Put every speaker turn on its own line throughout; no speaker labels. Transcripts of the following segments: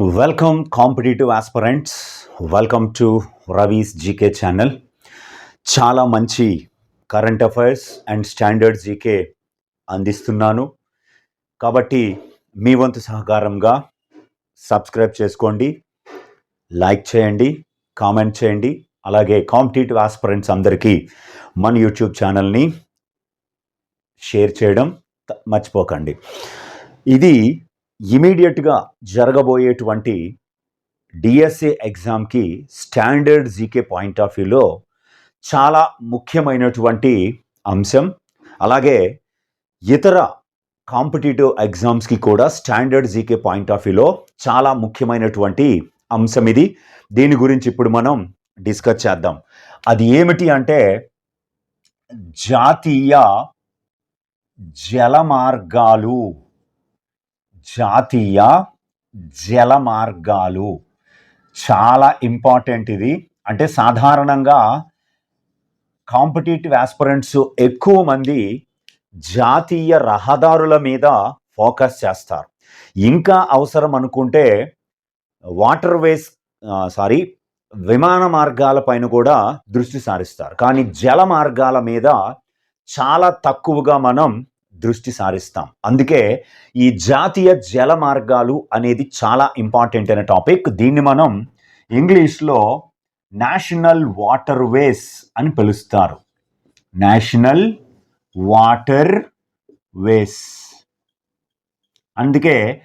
Welcome competitive aspirants welcome to Ravi's GK channel చాలా మంచి current affairs and standard GK అందిస్తున్నాను. కాబట్టి మీ వంతు సహకారంగా సబ్స్క్రైబ్ చేసుకోండి లైక్ చేయండి కామెంట్ చేయండి. అలాగే కాంపిటేటివ్ ఆస్పరెంట్స్ అందరికీ మన యూట్యూబ్ ఛానల్ని షేర్ చేయడం మర్చిపోకండి. ఇది ఇమీడియట్గా జరగబోయేటువంటి డిఎస్ఏ ఎగ్జామ్కి స్టాండర్డ్ జీకే పాయింట్ ఆఫ్ వ్యూలో చాలా ముఖ్యమైనటువంటి అంశం. అలాగే ఇతర కాంపిటేటివ్ ఎగ్జామ్స్కి కూడా స్టాండర్డ్ జీకే పాయింట్ ఆఫ్ వ్యూలో చాలా ముఖ్యమైనటువంటి అంశం ఇది. దీని గురించి ఇప్పుడు మనం డిస్కస్ చేద్దాం. అది ఏమిటి అంటే జాతీయ జలమార్గాలు. జాతీయ జల మార్గాలు చాలా ఇంపార్టెంట్ ఇది. అంటే సాధారణంగా కాంపిటేటివ్ ఆస్పిరెంట్స్ ఎక్కువ మంది జాతీయ రహదారుల మీద ఫోకస్ చేస్తారు. ఇంకా అవసరం అనుకుంటే వాటర్ వేస్ సారీ విమాన మార్గాల పైన కూడా దృష్టి సారిస్తారు. కానీ జల మార్గాల మీద చాలా తక్కువగా మనం దృష్టి సారిస్తాం. అందుకే ఈ జాతీయ జల మార్గాలు అనేది చాలా ఇంపార్టెంట్ అయిన టాపిక్. దీన్ని మనం ఇంగ్లీష్లో నేషనల్ వాటర్ వేస్ అని పిలుస్తారు. National waterways. అందుకే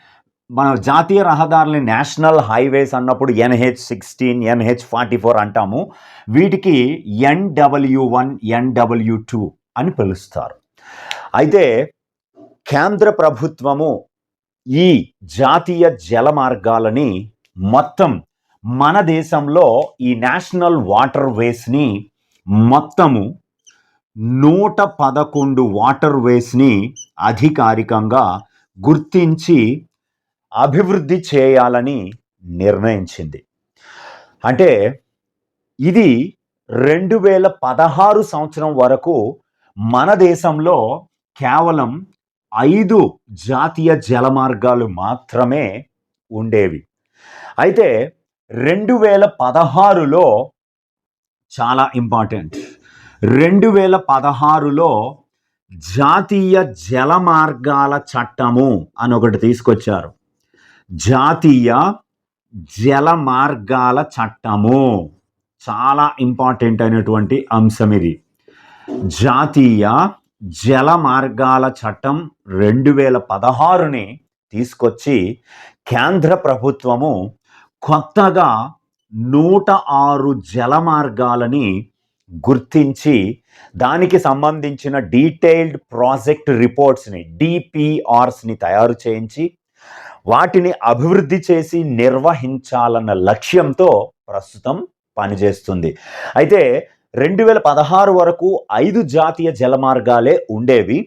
మన జాతీయ రహదారులని నేషనల్ హైవేస్ అన్నప్పుడు NH sixteen NH forty four అంటాము. వీటికి ఎన్డబ్ల్యూ వన్ ఎన్డబ్ల్యూ టూ అని పిలుస్తారు. అయితే కేంద్ర ప్రభుత్వము ఈ జాతీయ జల మార్గాలని మొత్తం మన దేశంలో ఈ నేషనల్ వాటర్ వేస్ని మొత్తము నూట పదకొండు వాటర్ వేస్ని అధికారికంగా గుర్తించి అభివృద్ధి చేయాలని నిర్ణయించింది. అంటే ఇది రెండు వేల పదహారు సంవత్సరం వరకు మన దేశంలో కేవలం ఐదు జాతీయ జలమార్గాలు మాత్రమే ఉండేవి. అయితే రెండు వేల పదహారులో చాలా ఇంపార్టెంట్ రెండు వేల పదహారులో జాతీయ జలమార్గాల చట్టము అని ఒకటి తీసుకొచ్చారు. జాతీయ జలమార్గాల చట్టము. చాలా ఇంపార్టెంట్ అయినటువంటి అంశం ఇది. జాతీయ జల మార్గాల చట్టం రెండు వేల పదహారుని తీసుకొచ్చి కేంద్ర ప్రభుత్వము కొత్తగా నూట ఆరు జల మార్గాలని గుర్తించి దానికి సంబంధించిన డీటెయిల్డ్ ప్రాజెక్ట్ రిపోర్ట్స్ని డిపిఆర్స్ని తయారు చేయించి వాటిని అభివృద్ధి చేసి నిర్వహించాలన్న లక్ష్యంతో ప్రస్తుతం పనిచేస్తుంది. అయితే రెండు వేల పదహారు వరకు ఐదు జాతీయ జలమార్గాలే ఉండేవి.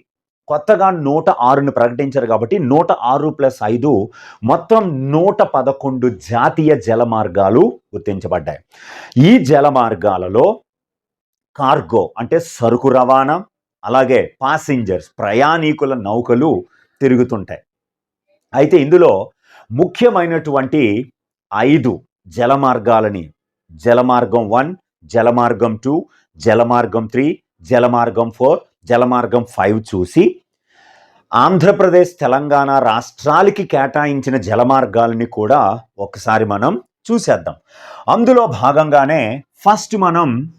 కొత్తగా నూట ఆరును ప్రకటించారు కాబట్టి నూట ఆరు ప్లస్ ఐదు మొత్తం నూట పదకొండు జాతీయ జలమార్గాలు గుర్తించబడ్డాయి. ఈ జలమార్గాలలో కార్గో అంటే సరుకు రవాణా అలాగే పాసింజర్స్ ప్రయాణికుల నౌకలు తిరుగుతుంటాయి. అయితే ఇందులో ముఖ్యమైనటువంటి ఐదు జలమార్గాలని జలమార్గం వన్ జలమార్గం టూ జలమార్గం త్రీ జలమార్గం ఫోర్ జలమార్గం ఫైవ్ చూసి ఆంధ్రప్రదేశ్ తెలంగాణ రాష్ట్రాలకి కేటాయించిన జలమార్గాలని కూడా ఒకసారి మనం చూసేద్దాం. అందులో భాగంగానే ఫస్ట్ మనం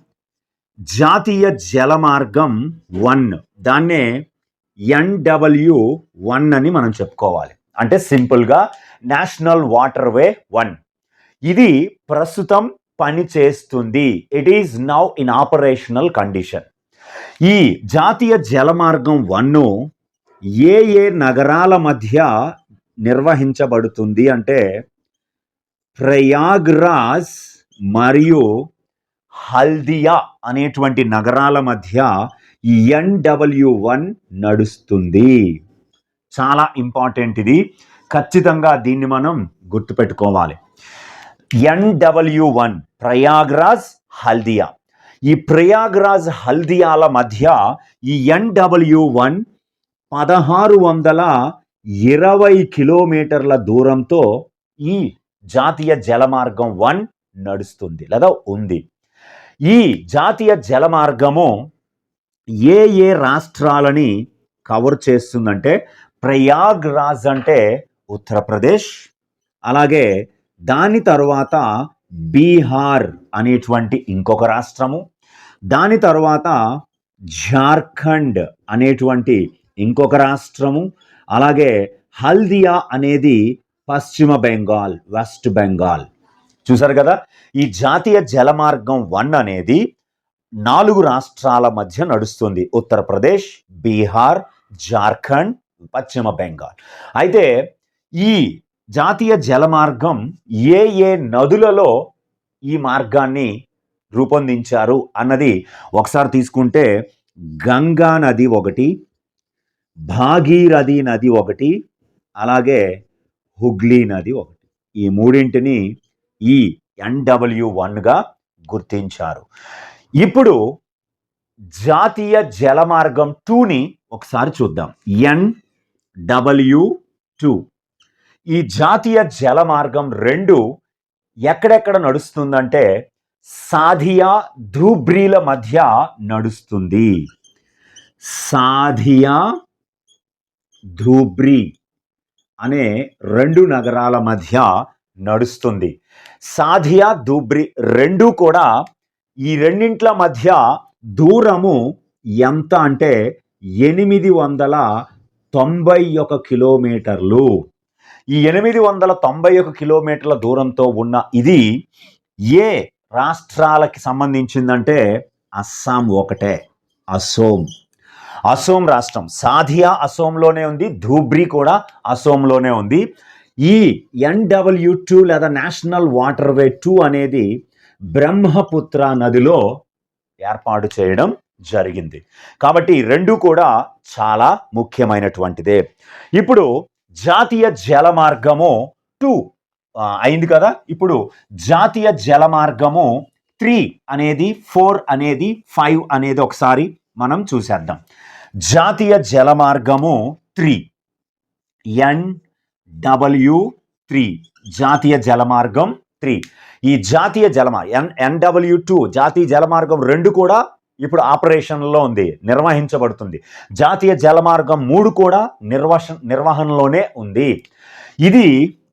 జాతీయ జలమార్గం వన్ దాన్నే ఎన్డబ్ల్యూ వన్ అని మనం చెప్పుకోవాలి. అంటే సింపుల్గా నేషనల్ వాటర్ వే వన్ ఇది ప్రస్తుతం పని చేస్తుంది. It is now in operational condition ఈ జాతీయ జలమార్గం వన్ను ఏ ఏ నగరాల మధ్య నిర్వహించబడుతుంది అంటే ప్రయాగ్రాజ్ మరియు హల్దియా అనేటువంటి నగరాల మధ్య ఎన్డబ్ల్యూ వన్ నడుస్తుంది. చాలా ఇంపార్టెంట్ ఇది. ఖచ్చితంగా దీన్ని మనం గుర్తుపెట్టుకోవాలి. NW one Prayagraj Haldia. ఈ ప్రయాగ్రాజ్ హల్దియాల మధ్య ఈ ఎన్డబ్ల్యూ వన్ పదహారు వందల ఇరవై కిలోమీటర్ల దూరంతో ఈ జాతీయ జలమార్గం వన్ నడుస్తుంది లేదా ఉంది. ఈ జాతీయ జలమార్గము ఏ ఏ రాష్ట్రాలని కవర్ చేస్తుందంటే ప్రయాగ్రాజ్ అంటే ఉత్తరప్రదేశ్ అలాగే దాని తర్వాత బీహార్ అనేటువంటి ఇంకొక రాష్ట్రము. దాని తర్వాత జార్ఖండ్ అనేటువంటి ఇంకొక రాష్ట్రము. అలాగే హల్దియా అనేది పశ్చిమ బెంగాల్ వెస్ట్ బెంగాల్. చూసారు కదా? ఈ జాతీయ జలమార్గం వన్ అనేది నాలుగు రాష్ట్రాల మధ్య నడుస్తుంది. ఉత్తరప్రదేశ్ బీహార్ జార్ఖండ్ పశ్చిమ బెంగాల్. అయితే ఈ జాతీయ జలమార్గం ఏ ఏ నదులలో ఈ మార్గాన్ని రూపొందించారు అన్నది ఒకసారి తీసుకుంటే గంగా నది ఒకటి భాగీరథి నది ఒకటి అలాగే హుగ్లీ నది ఒకటి. ఈ మూడింటిని ఈ ఎన్డబ్ల్యూ వన్గా గుర్తించారు. ఇప్పుడు జాతీయ జలమార్గం టూని ఒకసారి చూద్దాం. N W two. ఈ జాతీయ జలమార్గం రెండు ఎక్కడెక్కడ నడుస్తుందంటే సాధియా ధూబ్రీల మధ్య నడుస్తుంది. సాధియా ధూబ్రీ అనే రెండు నగరాల మధ్య నడుస్తుంది. సాధియా ధూబ్రి రెండు కూడా ఈ రెండింట్ల మధ్య దూరము ఎంత అంటే ఎనిమిది వందల తొంభై ఒక కిలోమీటర్లు. ఈ ఎనిమిది వందల తొంభై ఒక కిలోమీటర్ల దూరంతో ఉన్న ఇది ఏ రాష్ట్రాలకి సంబంధించిందంటే అస్సాం ఒకటే. అసోం. అసోం రాష్ట్రం. సాధియా అసోంలోనే ఉంది ధూబ్రి కూడా అసోంలోనే ఉంది. ఈ ఎన్డబ్ల్యూ టూ లేదా నేషనల్ వాటర్ వే టూ అనేది బ్రహ్మపుత్ర నదిలో ఏర్పాటు చేయడం జరిగింది. కాబట్టి రెండు కూడా చాలా ముఖ్యమైనటువంటిదే. ఇప్పుడు జాతీయ జలమార్గము టూ. అయింది కదా? ఇప్పుడు జాతీయ జలమార్గము త్రీ అనేది ఫోర్ అనేది ఫైవ్ అనేది ఒకసారి మనం చూసేద్దాం. జాతీయ జలమార్గము త్రీ. N W three. జాతీయ జలమార్గం త్రీ. ఈ జాతీయ జలమార్గం ఎన్ ఎన్డబ్ల్యూ టూ. జాతీయ జలమార్గం రెండు కూడా ఇప్పుడు ఆపరేషన్లో ఉంది నిర్వహించబడుతుంది. జాతీయ జలమార్గం మూడు కూడా నిర్వహ నిర్వహణలోనే ఉంది. ఇది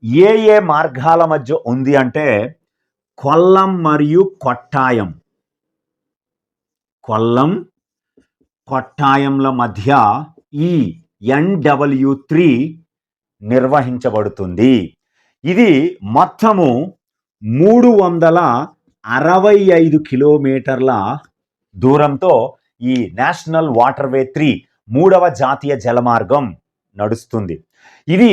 ఏ ఏ మార్గాల మధ్య ఉంది అంటే కొల్లం మరియు కొట్టాయం. కొల్లం కొట్టాయంల మధ్య ఈ ఎన్డబ్ల్యూ త్రీ నిర్వహించబడుతుంది. ఇది మొత్తము మూడు వందల అరవై ఐదు కిలోమీటర్ల దూరంతో ఈ నేషనల్ వాటర్వే త్రీ మూడవ జాతీయ జలమార్గం నడుస్తుంది. ఇది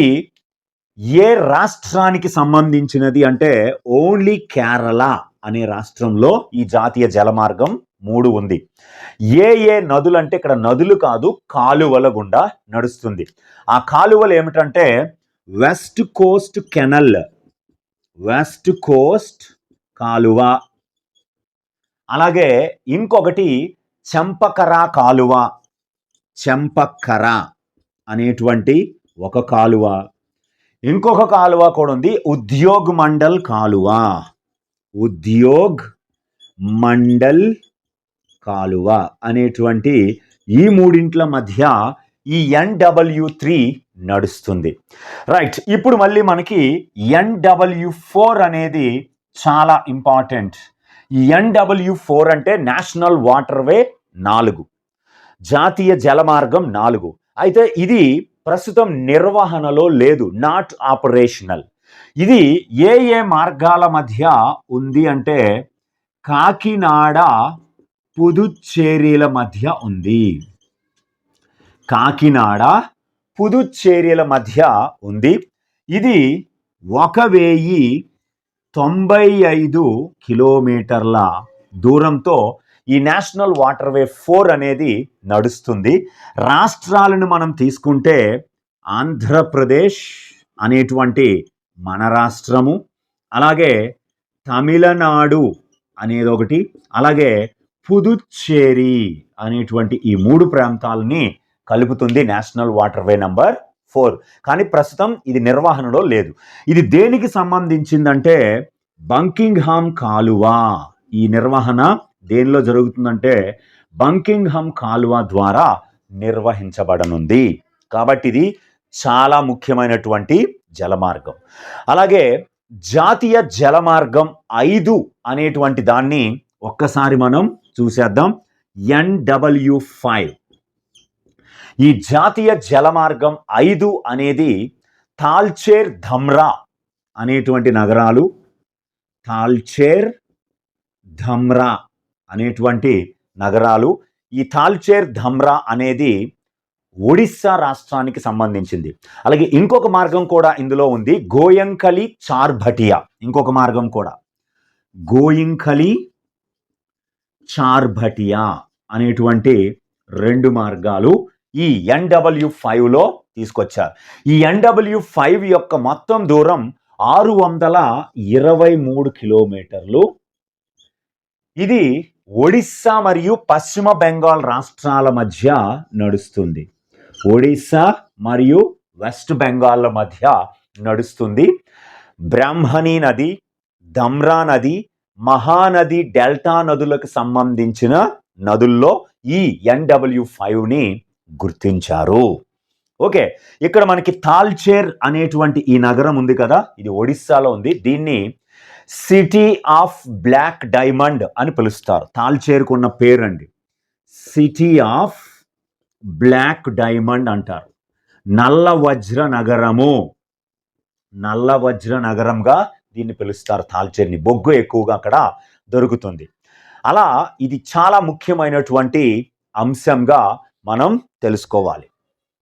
ఏ రాష్ట్రానికి సంబంధించినది అంటే ఓన్లీ కేరళ అనే రాష్ట్రంలో ఈ జాతీయ జలమార్గం మూడు ఉంది. ఏ ఏ నదులు అంటే ఇక్కడ నదులు కాదు కాలువల గుండా నడుస్తుంది. ఆ కాలువలు ఏమిటంటే west coast canal west coast కాలువ అలాగే ఇంకొకటి చెంపకర కాలువ. చెంపకర అనేటువంటి ఒక కాలువ. ఇంకొక కాలువ కూడా ఉంది. ఉద్యోగ్ మండల్ కాలువ. ఉద్యోగ్ మండల్ కాలువ అనేటువంటి ఈ మూడింట్ల మధ్య ఈ ఎన్డబ్ల్యూ త్రీ నడుస్తుంది. రైట్ ఇప్పుడు మళ్ళీ మనకి ఎన్డబ్ల్యూ ఫోర్ అనేది చాలా ఇంపార్టెంట్. ఎన్డబ్ల్యూ ఫోర్ అంటే నేషనల్ వాటర్వే నాలుగు. జాతీయ జలమార్గం నాలుగు. అయితే ఇది ప్రస్తుతం నిర్వహణలో లేదు నాట్ ఆపరేషనల్ ఇది ఏ ఏ మార్గాల మధ్య ఉంది అంటే కాకినాడ పుదుచ్చేరీల మధ్య ఉంది. కాకినాడ పుదుచ్చేరిల మధ్య ఉంది. ఇది ఒక వెయ్యి తొంభై ఐదు కిలోమీటర్ల దూరంతో ఈ నేషనల్ వాటర్వే ఫోర్ అనేది నడుస్తుంది. రాష్ట్రాలను మనం తీసుకుంటే ఆంధ్రప్రదేశ్ అనేటువంటి మన రాష్ట్రము అలాగే తమిళనాడు అనేది ఒకటి అలాగే పుదుచ్చేరి అనేటువంటి ఈ మూడు ప్రాంతాలని కలుపుతుంది నేషనల్ వాటర్వే నంబర్. ఫోర్. కానీ ప్రస్తుతం ఇది నిర్వహణలో లేదు. ఇది దేనికి సంబంధించిందంటే బంకింగ్హామ్ కాలువ. ఈ నిర్వహణ దేనిలో జరుగుతుందంటే బంకింగ్హామ్ కాలువ ద్వారా నిర్వహించబడనుంది. కాబట్టి ఇది చాలా ముఖ్యమైనటువంటి జలమార్గం. అలాగే జాతీయ జలమార్గం ఐదు అనేటువంటి దాన్ని ఒక్కసారి మనం చూసేద్దాం. NW five. ఈ జాతీయ జలమార్గం ఐదు అనేది తాల్చేర్ ధమ్రా అనేటువంటి నగరాలు. తాల్చేర్ ధమ్రా అనేటువంటి నగరాలు. ఈ తాల్చేర్ ధమ్రా అనేది ఒడిస్సా రాష్ట్రానికి సంబంధించింది. అలాగే ఇంకొక మార్గం కూడా ఇందులో ఉంది. గోయంకలి చార్భటియా ఇంకొక మార్గం కూడా. గోయింకలి చార్భటియా అనేటువంటి రెండు మార్గాలు. ఈ ఎన్డబ్ల్యూ ఫైవ్లో తీసుకొచ్చారు. ఈ ఎన్డబ్ల్యూ ఫైవ్ యొక్క మొత్తం దూరం ఆరు వందల ఇరవై మూడు కిలోమీటర్లు. ఇది ఒడిస్సా మరియు పశ్చిమ బెంగాల్ రాష్ట్రాల మధ్య నడుస్తుంది. ఒడిస్సా మరియు వెస్ట్ బెంగాల్ మధ్య నడుస్తుంది. బ్రాహ్మణి నది దమ్రా నది మహానది డెల్టా నదులకు సంబంధించిన నదుల్లో ఈ ఎన్డబ్ల్యూ ఫైవ్ని గుర్తించారు. ఓకే ఇక్కడ మనకి తాల్చేర్ అనేటువంటి ఈ నగరం ఉంది కదా ఇది ఒడిస్సాలో ఉంది. దీన్ని సిటీ ఆఫ్ బ్లాక్ డైమండ్ అని పిలుస్తారు. తాల్చేర్కున్న పేరండి. సిటీ ఆఫ్ బ్లాక్ డైమండ్ అంటారు. నల్ల వజ్ర నగరము. నల్ల వజ్ర నగరంగా దీన్ని పిలుస్తారు తాల్చేరిని. బొగ్గు ఎక్కువగా అక్కడ దొరుకుతుంది. అలా ఇది చాలా ముఖ్యమైనటువంటి అంశంగా మనం తెలుసుకోవాలి.